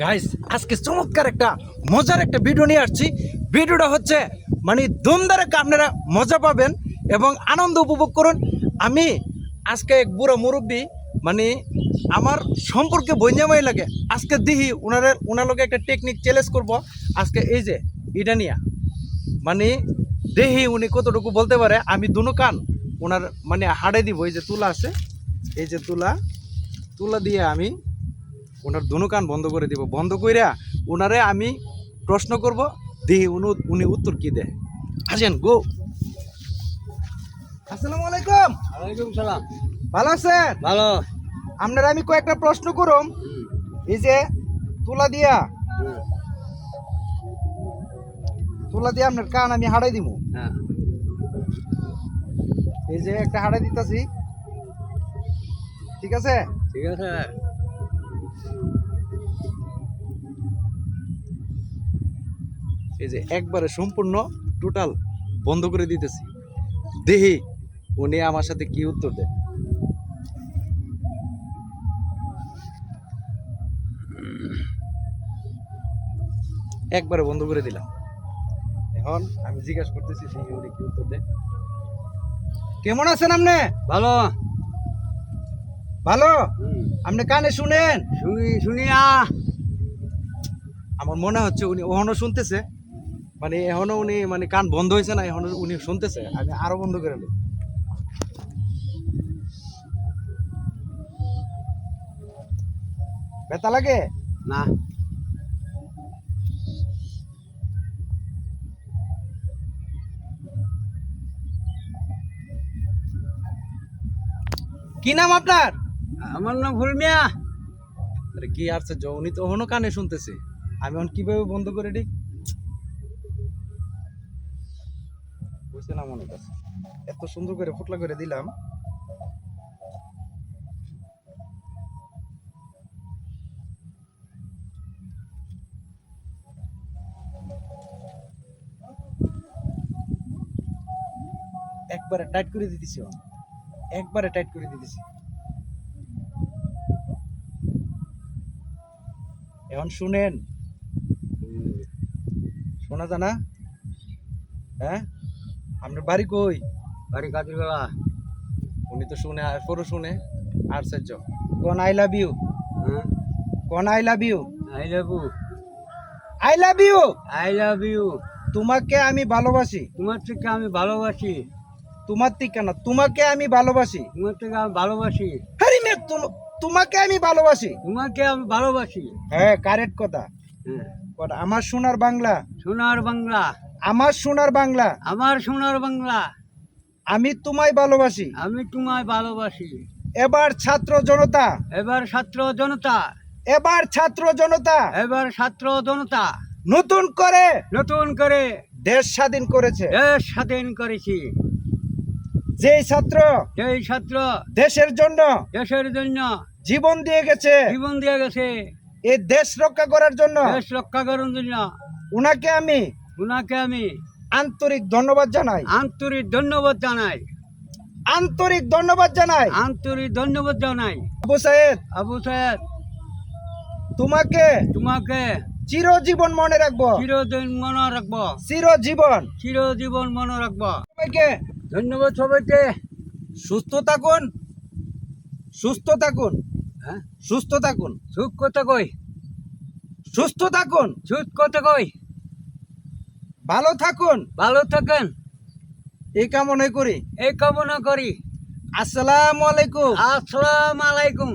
Guys আজকে চমৎকার একটা, মজার একটা ভিডিও নিয়ে আসছি। ভিডিওটা হচ্ছে মানে দমদারে আপনারা মজা পাবেন এবং আনন্দ উপভোগ করুন। আমি আজকে এক বুড়ো মুরব্বী মানে আমার সম্পর্কে বইঞ্জামাই লাগে। আজকে দিহি ওনারা ওনার লোকে একটা টেকনিক চ্যালেঞ্জ করব। আজকে এই যে, এটা নিয়ে। মানে দেহি উনি কতটুকু বলতে পারে, আমি দুনো কান ওনার মানে হাড়ে দিব। এই যে তুলা আছে, এই যে তুলা তুলা দিয়ে আমি ওনার দুনো কান বন্ধ করে দিব। বন্ধ কইরা ওনারে আমি প্রশ্ন করব দেখি উনি উনি উত্তর কি দেয়? আসেন গো। আসসালামু আলাইকুম। ওয়ালাইকুম সালাম। ভালো আছেন? ভালো। আপনারা আমি কয়েকটা প্রশ্ন করুম। এই যে তুলা দিয়া তুলা দিয়ে আপনার কান আমি হাড়াই দিব হ্যাঁ। এই যে একটা হাড়াই দিতাছি। ঠিক আছে? ঠিক আছে। এই যে একবারে সম্পূর্ণ টোটাল বন্ধ করে দিতেছি। দেখি উনি আমার সাথে কি উত্তর দেয়? একবারে বন্ধ করে দিলাম। এখন আমি জিজ্ঞাসা করতেছি উনি কি উত্তর দেয়? কেমন আছেন আপনি? ভালো। ভালো? আপনি কানে শুনেন? শুনি শুনিয়া আমার মনে হচ্ছে উনি এখনও শুনতেছে। মানে এখনও উনি মানে কান বন্ধ হয়েছে না এখনও উনি শুনতেছে। আমি আরও বন্ধ করে নেব। ব্যথা লাগে? না। কি নাম আপনার? আমার নাম ফুলমিয়া আরে কি আশ্চর্য উনি তো এখনও কানে শুনতেছে। আমি এখন কীভাবে বন্ধ করে দিই? এত সুন্দর করে ফুটলা করে দিলাম। একবারে টাইট করে দিতেছি একবারে টাইট করে দিতেছি। এখন শুনেন। শোনা জানা হ্যাঁ? আপনার বাড়ি কই? বাড়ি কাতিরবেলা উনি তো শুনে আর পরও শুনে। আর আশ্চর্য। কোন আই লাভ ইউ? হ্যাঁ? কোন I love you? I love you. I love you? I love you. তোমাকে আমি ভালোবাসি। তোমার থেকে আমি ভালোবাসি। তোমার থেকে না তোমাকে আমি ভালোবাসি। তোমার থেকে আমি ভালোবাসি। আরে মেয়ে তুম- তোমাকে আমি ভালোবাসি। তোমাকে আমি ভালোবাসি। হ্যাঁ কারেক্ট কথা। হ্যাঁ। আমার সোনার বাংলা? সোনার বাংলা। আমার সোনার বাংলা? আমার সোনার বাংলা। আমি তোমায় ভালোবাসি। আমি তোমায় ভালোবাসি। এবার ছাত্র জনতা। এবার ছাত্র জনতা। এবার ছাত্র জনতা। এবার ছাত্র জনতা। নতুন করে নতুন করে দেশ স্বাধীন করেছে। দেশ স্বাধীন করেছি। যেই ছাত্র এই ছাত্র দেশের জন্য দেশের জন্য জীবন দিয়ে গেছে জীবন দিয়ে গেছে এই দেশ রক্ষা করার জন্য দেশ রক্ষা করার জন্য উনাকে আমি উনাকে আমি আন্তরিক ধন্যবাদ জানাই। আন্তরিক ধন্যবাদ জানাই। আন্তরিক ধন্যবাদ জানাই। আন্তরিক ধন্যবাদ জানাই। আবু সাহেদ আবু সাহেব তোমাকে তোমাকে চিরজীবন মনে রাখব। চিরদিন মনে রাখব। চিরজীবন। চিরজীবন মনে রাখব। সবাইকে ধন্যবাদ সবাইকে। সুস্থ থাকুন। সুস্থ থাকুন। হ্যাঁ? সুস্থ থাকুন। সুখ কথা কই? সুস্থ থাকুন। সুখ কথা কই? ভালো থাকুন। ভালো থাকেন। এই কামনা করি। এই কামনা করি। আসসালামু আলাইকুম। আসসালামু আলাইকুম।